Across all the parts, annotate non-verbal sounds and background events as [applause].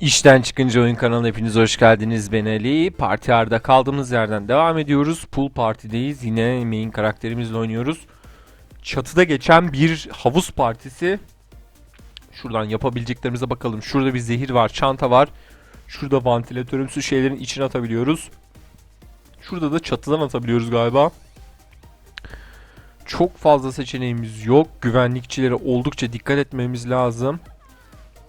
İşten çıkınca oyun kanalına hepiniz hoş geldiniz. Ben Ali. Parti Arda kaldığımız yerden devam ediyoruz. Pool partideyiz. Yine main karakterimizle oynuyoruz. Çatıda geçen bir havuz partisi. Şuradan yapabileceklerimize bakalım. Şurada bir zehir var, çanta var. Şurada vantilatörümsü şeylerin içine atabiliyoruz. Şurada da çatıdan atabiliyoruz galiba. Çok fazla seçeneğimiz yok. Güvenlikçilere oldukça dikkat etmemiz lazım.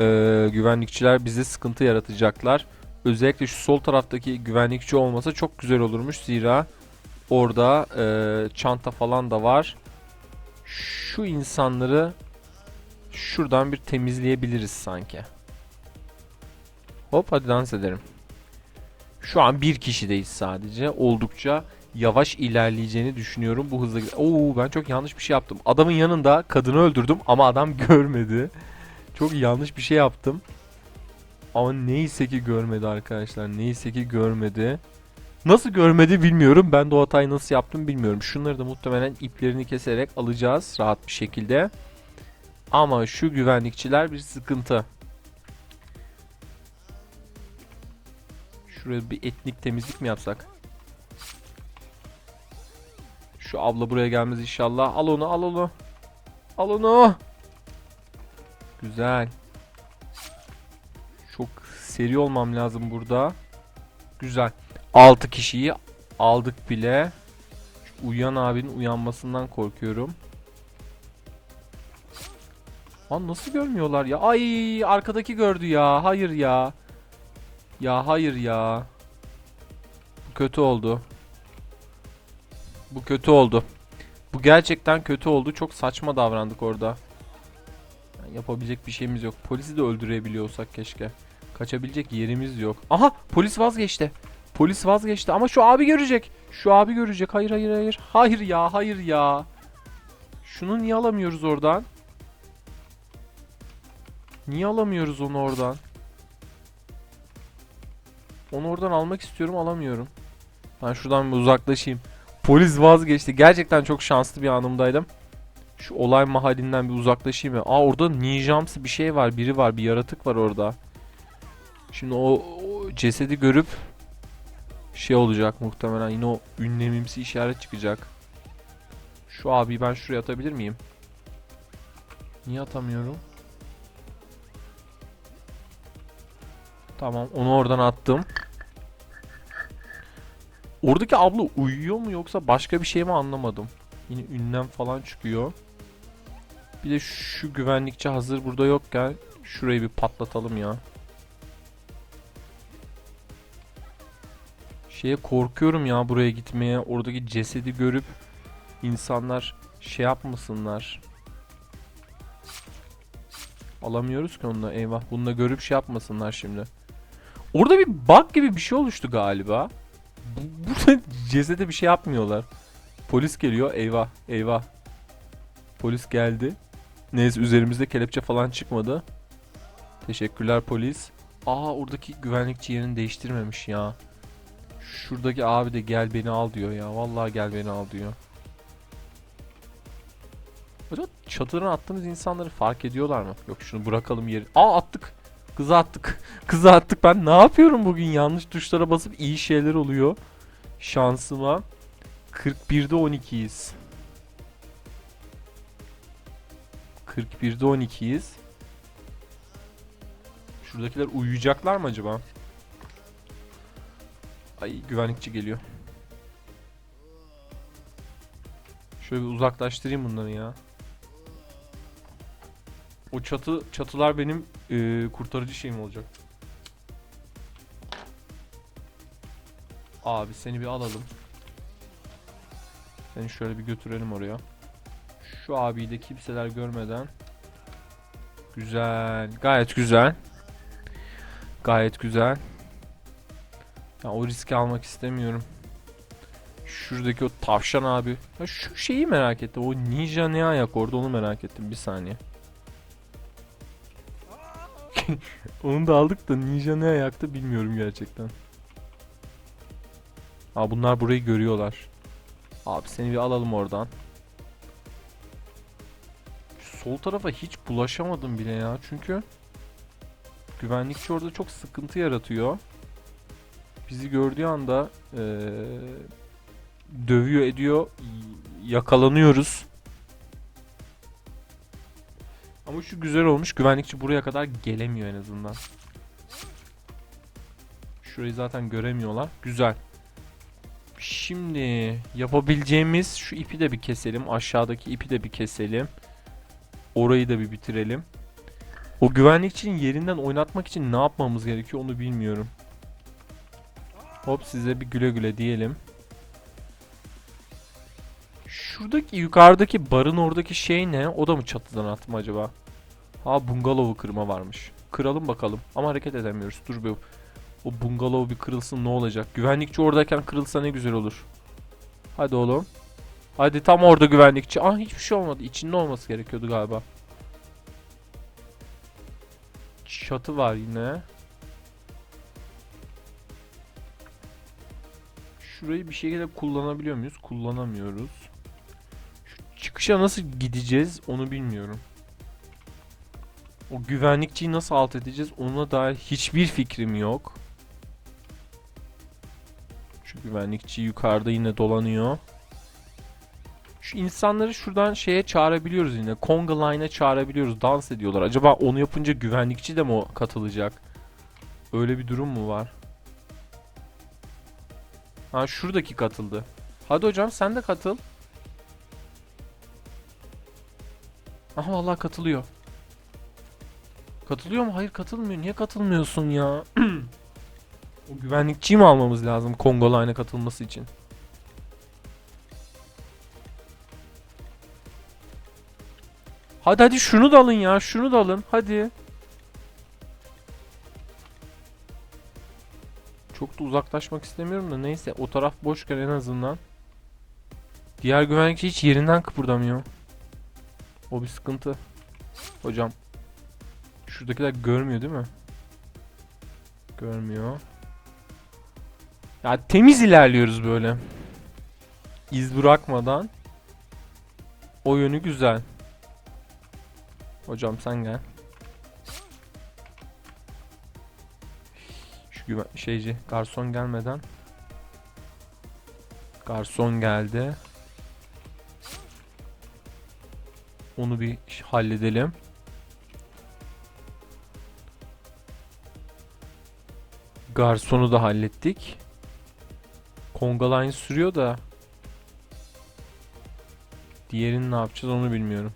Ee, güvenlikçiler bize sıkıntı yaratacaklar. Özellikle şu sol taraftaki güvenlikçi olmasa çok güzel olurmuş. Zira orada e, çanta falan da var. Şu insanları şuradan bir temizleyebiliriz sanki. Hop hadi dans edelim. Şu an bir kişideyiz sadece. Oldukça yavaş ilerleyeceğini düşünüyorum bu hızla. Oo ben çok yanlış bir şey yaptım. Adamın yanında kadını öldürdüm ama adam [laughs] görmedi. Çok yanlış bir şey yaptım. Ama neyse ki görmedi arkadaşlar. Neyse ki görmedi. Nasıl görmedi bilmiyorum. Ben de o hatayı nasıl yaptım bilmiyorum. Şunları da muhtemelen iplerini keserek alacağız rahat bir şekilde. Ama şu güvenlikçiler bir sıkıntı. Şuraya bir etnik temizlik mi yapsak? Şu abla buraya gelmez inşallah. Al onu al onu. Al onu. Güzel. Çok seri olmam lazım burada. Güzel. 6 kişiyi aldık bile. Şu uyuyan abinin uyanmasından korkuyorum. Lan nasıl görmüyorlar ya? Ay arkadaki gördü ya. Hayır ya. Ya hayır ya. Bu kötü oldu. Bu kötü oldu. Bu gerçekten kötü oldu. Çok saçma davrandık orada. Yapabilecek bir şeyimiz yok. Polisi de öldürebiliyorsak keşke. Kaçabilecek yerimiz yok. Aha polis vazgeçti. Polis vazgeçti ama şu abi görecek. Şu abi görecek. Hayır hayır hayır. Hayır ya hayır ya. Şunu niye alamıyoruz oradan? Niye alamıyoruz onu oradan? Onu oradan almak istiyorum alamıyorum. Ben şuradan bir uzaklaşayım. Polis vazgeçti. Gerçekten çok şanslı bir anımdaydım. Şu olay mahallinden bir uzaklaşayım ya. Aa orada ninjamsı bir şey var. Biri var. Bir yaratık var orada. Şimdi o, o cesedi görüp şey olacak muhtemelen. Yine o ünlemimsi işaret çıkacak. Şu abi ben şuraya atabilir miyim? Niye atamıyorum? Tamam onu oradan attım. Oradaki abla uyuyor mu yoksa başka bir şey mi anlamadım. Yine ünlem falan çıkıyor. Bir de şu güvenlikçi hazır burada yokken şurayı bir patlatalım ya. Şeye korkuyorum ya buraya gitmeye. Oradaki cesedi görüp insanlar şey yapmasınlar. Alamıyoruz ki onunla eyvah. Bunu da görüp şey yapmasınlar şimdi. Orada bir bug gibi bir şey oluştu galiba. Bu- Burada [laughs] cesede bir şey yapmıyorlar. Polis geliyor. Eyvah, eyvah. Polis geldi. Neyse üzerimizde kelepçe falan çıkmadı. Teşekkürler polis. Aa oradaki güvenlikçi yerini değiştirmemiş ya. Şuradaki abi de gel beni al diyor ya. Vallahi gel beni al diyor. Acaba çatıdan attığımız insanları fark ediyorlar mı? Yok şunu bırakalım yeri. Aa attık. Kızı attık. [laughs] Kızı attık. Ben ne yapıyorum bugün? Yanlış tuşlara basıp iyi şeyler oluyor. Şansıma. 41'de 12'yiz. 41'de 12'yiz. Şuradakiler uyuyacaklar mı acaba? Ay güvenlikçi geliyor. Şöyle bir uzaklaştırayım bunları ya. O çatı çatılar benim eee, kurtarıcı şeyim olacak. Abi seni bir alalım. Seni şöyle bir götürelim oraya. Şu abiyi de kimseler görmeden. Güzel. Gayet güzel. Gayet güzel. Ya o riski almak istemiyorum. Şuradaki o tavşan abi. Ya şu şeyi merak ettim. O ninja ne ayak orada onu merak ettim. Bir saniye. [laughs] Onu da aldık da ninja ne ayakta bilmiyorum gerçekten. Aa bunlar burayı görüyorlar. Abi seni bir alalım oradan. Sol tarafa hiç bulaşamadım bile ya çünkü Güvenlikçi orada çok sıkıntı yaratıyor. Bizi gördüğü anda eee, dövüyor ediyor. Yakalanıyoruz. Ama şu güzel olmuş. Güvenlikçi buraya kadar gelemiyor en azından. Şurayı zaten göremiyorlar. Güzel. Şimdi yapabileceğimiz şu ipi de bir keselim. Aşağıdaki ipi de bir keselim. Orayı da bir bitirelim. O güvenlikçinin yerinden oynatmak için ne yapmamız gerekiyor onu bilmiyorum. Hop size bir güle güle diyelim. Şuradaki yukarıdaki barın oradaki şey ne? O da mı çatıdan attı mı acaba? Ha bungalovu kırma varmış. Kıralım bakalım. Ama hareket edemiyoruz. Dur bir. O bungalov bir kırılsın ne olacak? Güvenlikçi oradayken kırılsa ne güzel olur. Hadi oğlum. Hadi tam orada güvenlikçi. Ah hiçbir şey olmadı. İçinde olması gerekiyordu galiba. Çatı var yine. Şurayı bir şekilde kullanabiliyor muyuz? Kullanamıyoruz. Şu çıkışa nasıl gideceğiz onu bilmiyorum. O güvenlikçiyi nasıl alt edeceğiz ona dair hiçbir fikrim yok. Şu güvenlikçi yukarıda yine dolanıyor. Şu insanları şuradan şeye çağırabiliyoruz yine. Conga Line'a çağırabiliyoruz. Dans ediyorlar. Acaba onu yapınca güvenlikçi de mi katılacak? Öyle bir durum mu var? Ha şuradaki katıldı. Hadi hocam sen de katıl. Aha vallahi katılıyor. Katılıyor mu? Hayır katılmıyor. Niye katılmıyorsun ya? [clears throat] o güvenlikçiyi mi almamız lazım Kongo Line'a katılması için? Hadi hadi şunu da alın ya. Şunu da alın. Hadi. Çok da uzaklaşmak istemiyorum da neyse o taraf boşken en azından. Diğer güvenlikçi hiç yerinden kıpırdamıyor. O bir sıkıntı. Hocam. Şuradakiler görmüyor değil mi? Görmüyor. Ya temiz ilerliyoruz böyle. İz bırakmadan. O yönü güzel. Hocam sen gel. Şu güven şeyci garson gelmeden. Garson geldi. Onu bir halledelim. Garsonu da hallettik. Conga Line sürüyor da Diğerini ne yapacağız onu bilmiyorum.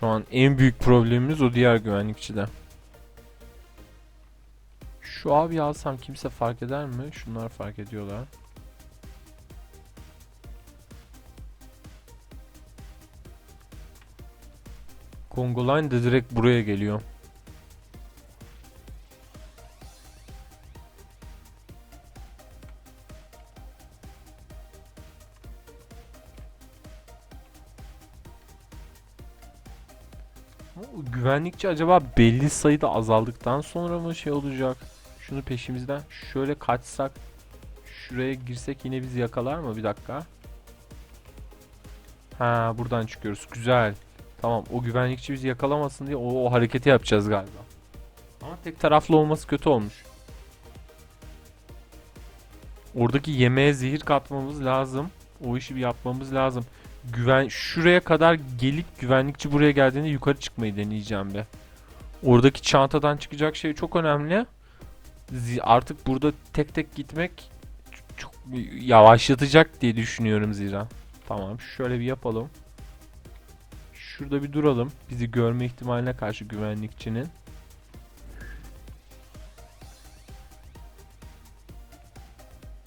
Şu an en büyük problemimiz o diğer güvenlikçide. Şu abi alsam kimse fark eder mi? Şunlar fark ediyorlar. Congo Line de direkt buraya geliyor. Güvenlikçi acaba belli sayıda azaldıktan sonra mı şey olacak? Şunu peşimizden şöyle kaçsak şuraya girsek yine bizi yakalar mı? Bir dakika. Ha buradan çıkıyoruz. Güzel. Tamam o güvenlikçi bizi yakalamasın diye o, o hareketi yapacağız galiba. Ama tek taraflı olması kötü olmuş. Oradaki yemeğe zehir katmamız lazım. O işi bir yapmamız lazım. Güven şuraya kadar gelip güvenlikçi buraya geldiğinde yukarı çıkmayı deneyeceğim be. Oradaki çantadan çıkacak şey çok önemli. Artık burada tek tek gitmek çok yavaşlatacak diye düşünüyorum zira. Tamam şöyle bir yapalım. Şurada bir duralım. Bizi görme ihtimaline karşı güvenlikçinin.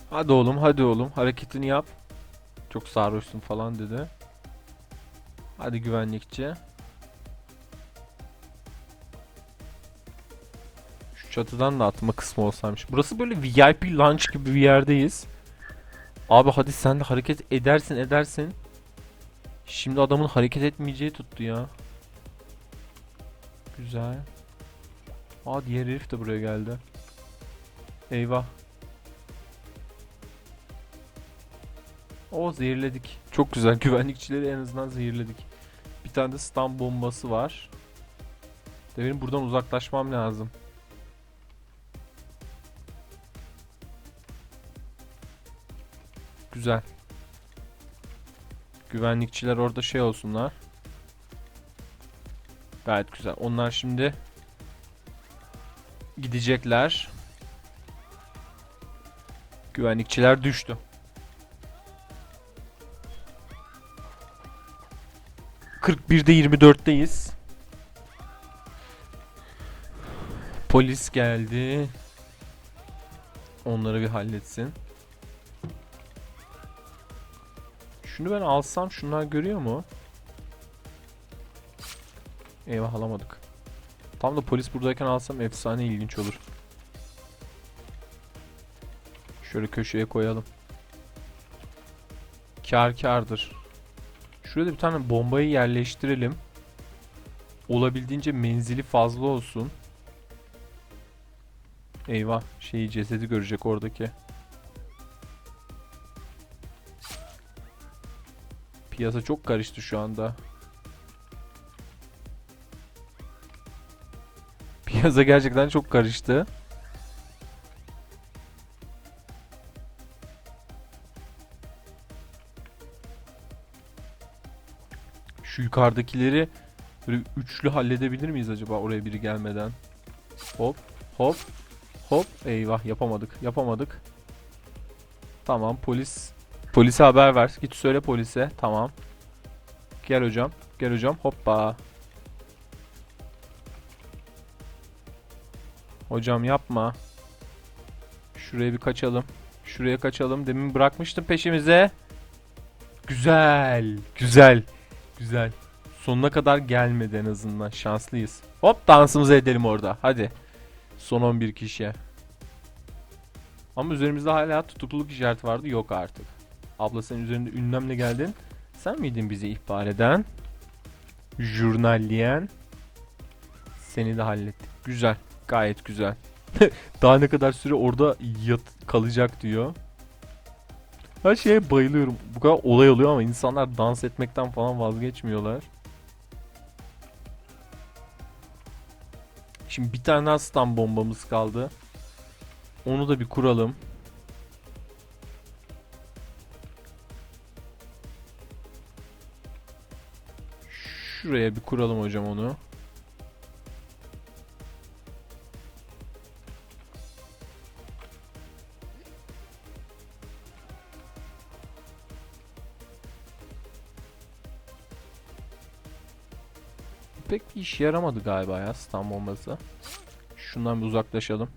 Hadi oğlum hadi oğlum hareketini yap. Çok sarhoşsun falan dedi. Hadi güvenlikçi. Şu çatıdan da atma kısmı olsaymış. Burası böyle VIP lunch gibi bir yerdeyiz. Abi hadi sen de hareket edersin edersin. Şimdi adamın hareket etmeyeceği tuttu ya. Güzel. Aa diğer herif de buraya geldi. Eyvah. O zehirledik. Çok güzel. [laughs] Güvenlikçileri en azından zehirledik. Bir tane de stun bombası var. De benim buradan uzaklaşmam lazım. Güzel. Güvenlikçiler orada şey olsunlar. Gayet güzel. Onlar şimdi gidecekler. Güvenlikçiler düştü. ...41'de 24'teyiz. Polis geldi. Onları bir halletsin. Şunu ben alsam şunlar görüyor mu? Eyvah alamadık. Tam da polis buradayken alsam efsane ilginç olur. Şöyle köşeye koyalım. Kar kardır. Şurada bir tane bombayı yerleştirelim. Olabildiğince menzili fazla olsun. Eyvah şeyi cesedi görecek oradaki. Piyasa çok karıştı şu anda. Piyasa gerçekten çok karıştı. Yukarıdakileri böyle üçlü halledebilir miyiz acaba oraya biri gelmeden? Hop hop hop eyvah yapamadık yapamadık. Tamam polis polise haber ver git söyle polise tamam. Gel hocam gel hocam hoppa. Hocam yapma. Şuraya bir kaçalım. Şuraya kaçalım. Demin bırakmıştım peşimize. Güzel. Güzel. Güzel. Sonuna kadar gelmedi en azından. Şanslıyız. Hop dansımızı edelim orada. Hadi. Son 11 kişi. Ama üzerimizde hala tutukluluk işareti vardı. Yok artık. Abla sen üzerinde ünlemle geldin. Sen miydin bizi ihbar eden? Jurnalleyen. Seni de hallettik. Güzel. Gayet güzel. [laughs] Daha ne kadar süre orada yat kalacak diyor. Her şeye bayılıyorum. Bu kadar olay oluyor ama insanlar dans etmekten falan vazgeçmiyorlar. Şimdi bir tane stun bombamız kaldı. Onu da bir kuralım. Şuraya bir kuralım hocam onu. Pek bir işe yaramadı galiba ya stun bombası. Şundan bir uzaklaşalım.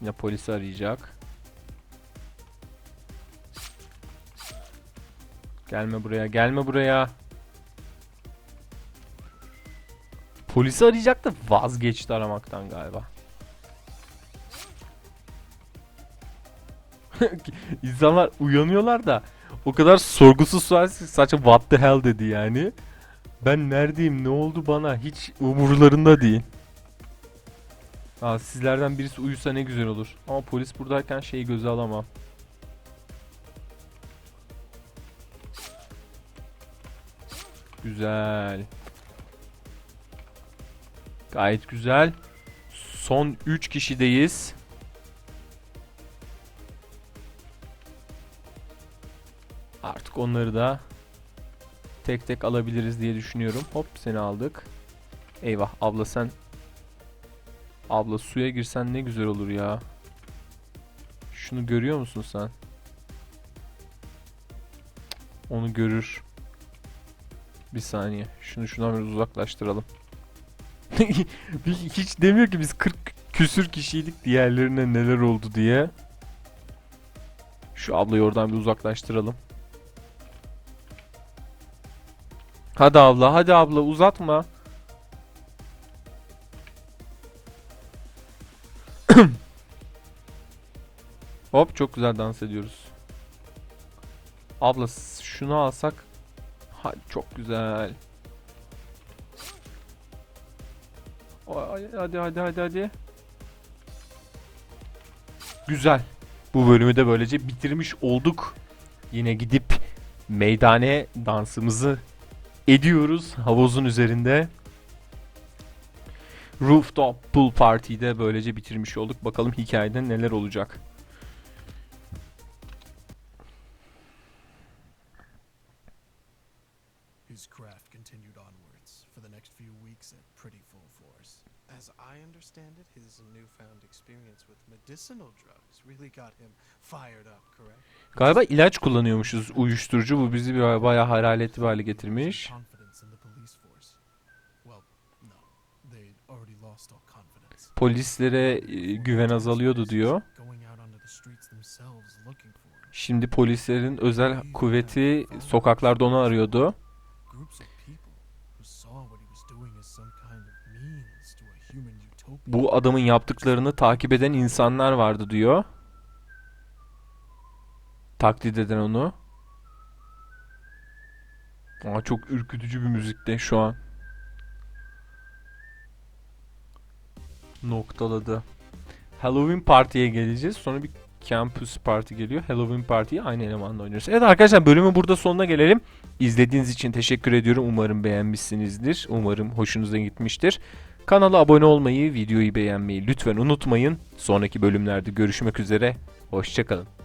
Yine polisi arayacak. Gelme buraya, gelme buraya. Polisi arayacak da vazgeçti aramaktan galiba. [laughs] İnsanlar uyanıyorlar da o kadar sorgusuz sualsiz sadece what the hell dedi yani. Ben neredeyim ne oldu bana hiç umurlarında değil. Aa, sizlerden birisi uyusa ne güzel olur. Ama polis buradayken şeyi göze alamam. Güzel. Gayet güzel. Son 3 kişideyiz. Artık onları da tek tek alabiliriz diye düşünüyorum. Hop seni aldık. Eyvah abla sen Abla suya girsen ne güzel olur ya. Şunu görüyor musun sen? Onu görür. Bir saniye. Şunu şundan biraz uzaklaştıralım. [laughs] Hiç demiyor ki biz 40 küsür kişiydik diğerlerine neler oldu diye. Şu ablayı oradan bir uzaklaştıralım. Hadi abla, hadi abla uzatma. [clears throat] Hop çok güzel dans ediyoruz. Abla şunu alsak. Hadi çok güzel. Hadi hadi hadi hadi. Güzel. Bu bölümü de böylece bitirmiş olduk. Yine gidip meydane dansımızı ediyoruz havuzun üzerinde. Rooftop Pool Party'yi de böylece bitirmiş olduk. Bakalım hikayede neler olacak. Experience with medicinal drugs really got him fired up, correct? Galiba ilaç kullanıyormuşuz uyuşturucu. Bu bizi bayağı hararetli bir hale getirmiş. Polislere e, güven azalıyordu diyor. Şimdi polislerin özel kuvveti sokaklarda onu arıyordu. Bu adamın yaptıklarını takip eden insanlar vardı diyor. Taklit eden onu. Aa, çok ürkütücü bir müzikte şu an. Noktaladı. Halloween Party'ye geleceğiz. Sonra bir Campus Party geliyor. Halloween Party'yi aynı elemanla oynuyoruz. Evet arkadaşlar bölümün burada sonuna gelelim. İzlediğiniz için teşekkür ediyorum. Umarım beğenmişsinizdir. Umarım hoşunuza gitmiştir. Kanala abone olmayı, videoyu beğenmeyi lütfen unutmayın. Sonraki bölümlerde görüşmek üzere. Hoşçakalın.